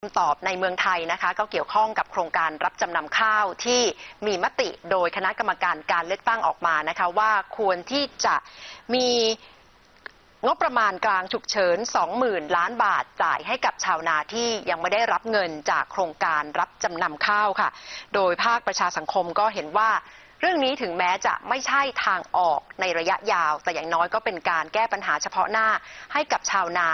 คำตอบในเมืองไทยนะคะก็เกี่ยวข้องกับโครงการรับจำนำข้าวที่มีมติโดยคณะกรรมการการเลือกตั้งออกมานะคะว่าควรที่จะมีงบประมาณกลางฉุกเฉิน 20,000 ล้านบาทจ่ายให้กับชาวนาที่ยังไม่ได้รับเงินจากโครงการรับจำนำข้าวค่ะ โดยภาคประชาสังคมก็เห็นว่า เรื่องนี้ถึงแม้จะไม่ใช่ทางออกในระยะยาว แต่อย่างน้อยก็เป็นการแก้ปัญหาเฉพาะหน้าให้กับชาวนา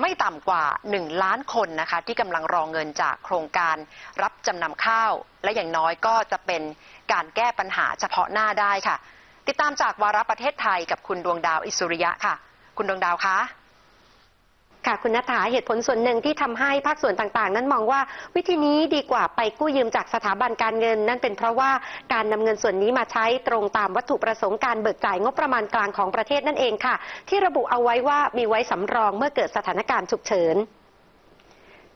ไม่ต่ำกว่า 1 ล้านคนนะคะ ที่กำลังรองเงินจากโครงการรับจำนำข้าว และอย่างน้อยก็จะเป็นการแก้ปัญหาเฉพาะหน้าได้ค่ะ ติดตามจากวาระประเทศไทยกับคุณดวงดาวอิสุริยะค่ะ คุณดวงดาวคะ ค่ะคุณนัฐาเหตุผลส่วนหนึ่งที่ทำให้ภาคส่วนต่างๆ นั้นมองว่าวิธีนี้ดีกว่าไปกู้ยืมจากสถาบันการเงิน นั่นเป็นเพราะว่าการนำเงินส่วนนี้มาใช้ตรงตามวัตถุประสงค์การเบิกจ่ายงบประมาณกลางของประเทศนั่นเองค่ะ ที่ระบุเอาไว้ว่ามีไว้สำรองเมื่อเกิดสถานการณ์ฉุกเฉิน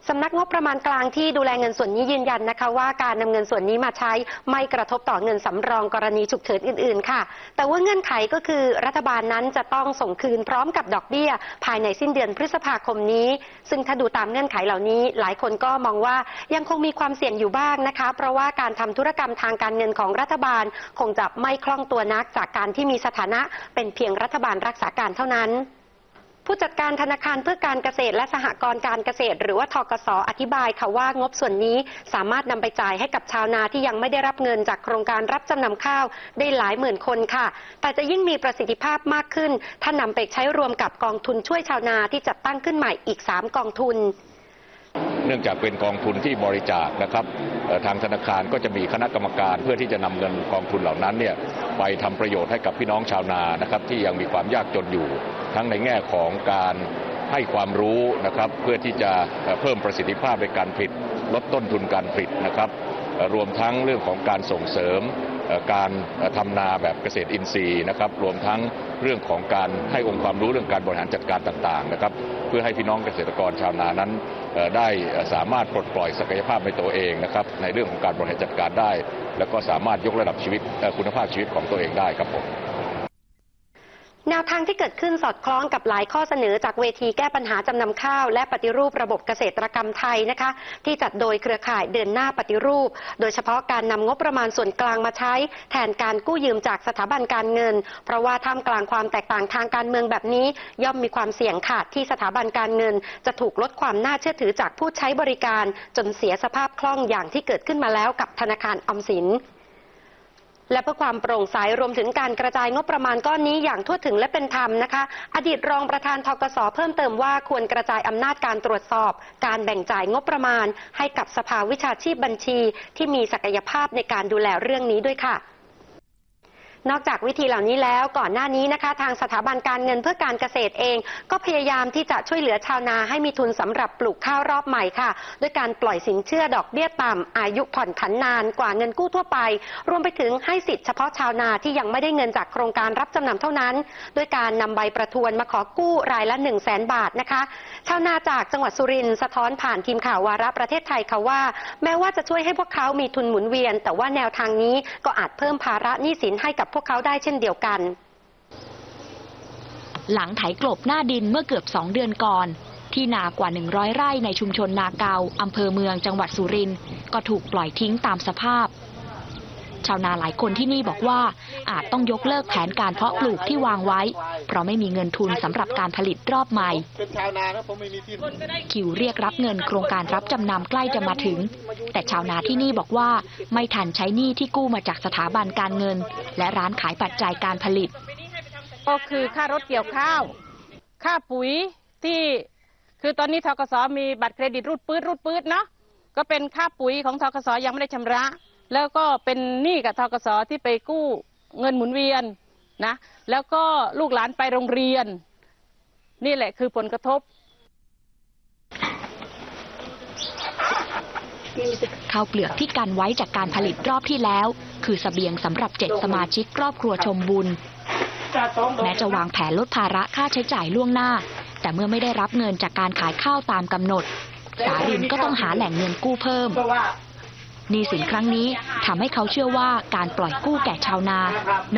สำนักงบประมาณกลางที่ดูแลเงินส่วนนี้ยืนยันนะคะ ว่าการนำเงินส่วนนี้มาใช้ไม่กระทบต่อเงินสำรองกรณีฉุกเฉินอื่นๆ ค่ะ แต่ว่าเงื่อนไขก็คือรัฐบาลนั้นจะต้องส่งคืนพร้อมกับดอกเบี้ย ภายในสิ้นเดือนพฤษภาคมนี้ ซึ่งถ้าดูตามเงื่อนไขเหล่านี้ หลายคนก็มองว่ายังคงมีความเสี่ยงอยู่บ้างนะคะ เพราะว่าการทำธุรกรรมทางการเงินของรัฐบาล คงจะไม่คล่องตัวนักจากการที่มีสถานะเป็นเพียงรัฐบาลรักษาการเท่านั้น ผู้จัดการธนาคารเพื่อการเกษตรและสหกรณ์การเกษตร หรือว่าทกสอธิบายค่ะว่างบส่วนนี้สามารถนำไปจ่ายให้กับชาวนาที่ยังไม่ได้รับเงินจากโครงการรับจำนำข้าวได้หลายหมื่นคนค่ะ แต่จะยิ่งมีประสิทธิภาพมากขึ้น ถ้านำไปใช้รวมกับกองทุนช่วยชาวนาที่จัดตั้งขึ้นใหม่อีก 3 กองทุน เนื่องจากเป็นกองทุนที่บริจาคนะครับ ทางธนาคารก็จะมีคณะกรรมการเพื่อที่จะนำเงินกองทุนเหล่านั้นเนี่ยไปทำประโยชน์ให้กับพี่น้องชาวนานะครับที่ยังมีความยากจนอยู่ ทั้งในแง่ของการให้ความรู้นะครับเพื่อที่จะเพิ่มประสิทธิภาพในการผลิตลดต้นทุนการผลิตนะครับ รวมทั้งเรื่องของการส่งเสริมการเอ่อทำนาแบบเกษตรอินทรีย์นะครับ รวมทั้งเรื่องของการให้องค์ความรู้เรื่องการบริหารจัดการต่างๆนะครับ เพื่อให้พี่น้องเกษตรกรชาวนานั้น ได้สามารถปลดปล่อยศักยภาพในตัวเองนะครับในเรื่องของการบริหารจัดการได้ แล้วก็สามารถยกระดับชีวิตคุณภาพชีวิตของตัวเองได้ครับผม แนวทางที่เกิดขึ้นสอดคล้องกับหลายข้อเสนอจากเวทีแก้ปัญหาจำนำข้าว และปฏิรูประบบเกษตรกรรมไทยนะคะ ที่จัดโดยเครือข่ายเดินหน้าปฏิรูป โดยเฉพาะการนำงบประมาณส่วนกลางมาใช้ แทนการกู้ยืมจากสถาบันการเงิน เพราะว่าท่ามกลางความแตกต่างทางการเมืองแบบนี้ ย่อมมีความเสี่ยงค่ะที่สถาบันการเงิน จะถูกลดความน่าเชื่อถือจากผู้ใช้บริการ จนเสียสภาพคล่องอย่างที่เกิดขึ้นมาแล้วกับธนาคารออมสิน และเพื่อความโปร่งใสรวมถึงการกระจายงบประมาณก้อนนี้อย่างทั่วถึงและเป็นธรรมนะคะ อดีตรองประธานทกสเพิ่มเติมว่าควรกระจายอำนาจการตรวจสอบ การแบ่งจ่ายงบประมาณ ให้กับสภาวิชาชีพบัญชี ที่มีศักยภาพในการดูแลเรื่องนี้ด้วยค่ะ นอกจากวิธีเหล่านี้แล้วก่อนหน้านี้นะคะ ทางสถาบันการเงินเพื่อการเกษตรเอง ก็พยายามที่จะช่วยเหลือชาวนาให้มีทุนสำหรับปลูกข้าวรอบใหม่ค่ะ ด้วยการปล่อยสินเชื่อดอกเบี้ยต่ำอายุผ่อนผันนานกว่าเงินกู้ทั่วไป รวมไปถึงให้สิทธิ์เฉพาะชาวนาที่ยังไม่ได้เงินจากโครงการรับจำนำเท่านั้น ด้วยการนำใบประทวนมาขอกู้รายละ 1 0 0 0 0แสนบาทนะคะ ชาวนาจากจังหวัดสุรินทร์สะท้อนผ่านทีมข่าววาระประเทศไทยค่ะว่า แม้ว่าจะช่วยให้พวกเขามีทุนหมุนเวียน แต่ว่าแนวทางนี้ก็อาจเพิ่มภาระหนี้สินให้กับพวกเขาได้เช่นเดียวกัน หลังไถกลบหน้าดินเมื่อเกือบสองเดือนก่อน ที่นากว่า 100 ไร่ในชุมชนนาเกาอำเภอเมืองจังหวัดสุรินทร์ก็ถูกปล่อยทิ้งตามสภาพ ชาวนาหลายคนที่นี่บอกว่าอาจต้องยกเลิกแผนการเพาะปลูกที่วางไว้ เพราะไม่มีเงินทุนสำหรับการผลิตรอบใหม่ คิวเรียกรับเงินโครงการรับจำนำใกล้จะมาถึง แต่ชาวนาที่นี่บอกว่าไม่ทันใช้หนี้ที่กู้มาจากสถาบันการเงิน และร้านขายปัจจัยการผลิต ก็คือค่ารถเกี่ยวข้าว ค่าปุ๋ยที่คือตอนนี้ทกสมีบัตรเครดิตรูดปื๊ดรูดปื๊ดเนาะก็เป็นค่าปุ๋ยของทกสยังไม่ได้ชำระ แล้วก็เป็นหนี้กับทกสที่ไปกู้เงินหมุนเวียนนะแล้วก็ลูกหลานไปโรงเรียน นี่แหละคือผลกระทบ ข้าวเปลือกที่กันไว้จากการผลิตรอบที่แล้ว คือสเสบียงสำหรับเจ็ดสมาชิกครอบครัวชมบุญ แม้จะวางแผนลดภาระค่าใช้จ่ายล่วงหน้า แต่เมื่อไม่ได้รับเงินจากการขายข้าวตามกำหนดสารินก็ต้องหาแหล่งเงินกู้เพิ่ม นี้สินครั้งนี้ทำให้เขาเชื่อว่าการปล่อยกู้แก่ชาวนา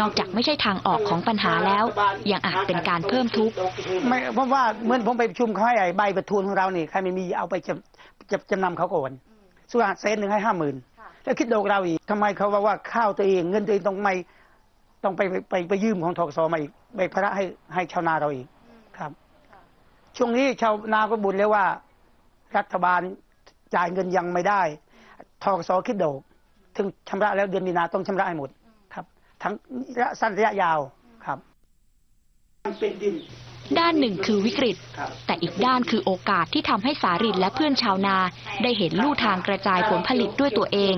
นอกจากไม่ใช่ทางออกของปัญหาแล้ว ยังอาจเป็นการเพิ่มทุกข์ไม่เพราะว่าเหมื่อนผมไปประชุมเขาให้ใบประทวนของเรานี่ใครไม่มีเอาไปจจะจำนำเขาก่อนส่วนเซนหนึ่งให้ห้าหมื่นแล้วคิดดอกเราอีกทำไมเขาบอกว่าข้าวตัวเองเงินตัวเองต้องไม่ต้องไปไปไปยืมของทกสมาอีกไปพระให้ให้ชาวนาเราอีกครับ ช่วงนี้ชาวนาก็บ่นเลยว่า รัฐบาลจ่ายเงินยังไม่ได้ ทกสคิดดอกถึงชำระแล้วเดือนมีนาต้องชำระให้หมดครับ ทั้งระยะสั้นระยะยาวครับเป็นดินด้านหนึ่งคือวิกฤตครับแต่อีกด้านคือโอกาสที่ทำให้สารินและเพื่อนชาวนา ได้เห็นลู่ทางกระจายผลผลิตด้วยตัวเอง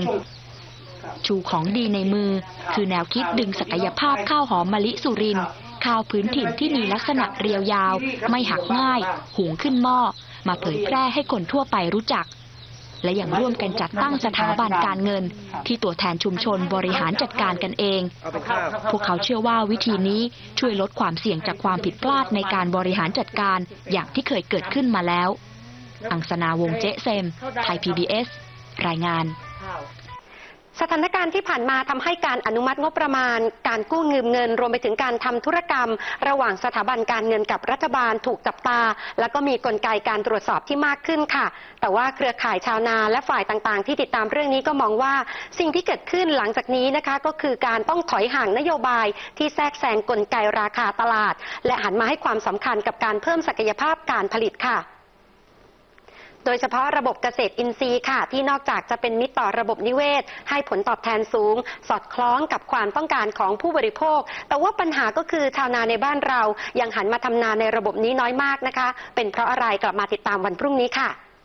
ชูของดีในมือ คือแนวคิดดึงศักยภาพข้าวหอมมะลิสุรินทร์ข้าวพื้นถิ่นที่มีลักษณะเรียวยาว ไม่หักง่าย หุงขึ้นหม้อ มาเผยแพร่ให้คนทั่วไปรู้จัก และยังร่วมกันจัดตั้งสถาบันการเงิน ที่ตัวแทนชุมชนบริหารจัดการกันเอง พวกเขาเชื่อว่าวิธีนี้ช่วยลดความเสี่ยงจากความผิดพลาดในการบริหารจัดการอย่างที่เคยเกิดขึ้นมาแล้ว อังสนาวงศ์เจ๊เซม ไทย PBS รายงาน สถานการณ์ที่ผ่านมาทำให้การอนุมัติงบประมาณ การกู้ยืมเงิน รวมไปถึงการทำธุรกรรม ระหว่างสถาบันการเงินกับรัฐบาลถูกจับตา แล้วก็มีกลไกการตรวจสอบที่มากขึ้นค่ะ แต่ว่าเครือข่ายชาวนาและฝ่ายต่างๆ ที่ติดตามเรื่องนี้ก็มองว่า สิ่งที่เกิดขึ้นหลังจากนี้นะคะ ก็คือการต้องถอยห่างนโยบาย ที่แทรกแซงกลไกราคาตลาด และหันมาให้ความสำคัญกับการเพิ่มศักยภาพการผลิตค่ะ โดยเฉพาะระบบเกษตรอินทรีย์ค่ะ ที่นอกจากจะเป็นมิตรต่อระบบนิเวศ ให้ผลตอบแทนสูง สอดคล้องกับความต้องการของผู้บริโภค แต่ว่าปัญหาก็คือชาวนาในบ้านเรายังหันมาทำนาในระบบนี้น้อยมากนะคะ เป็นเพราะอะไรกลับมาติดตามวันพรุ่งนี้ค่ะ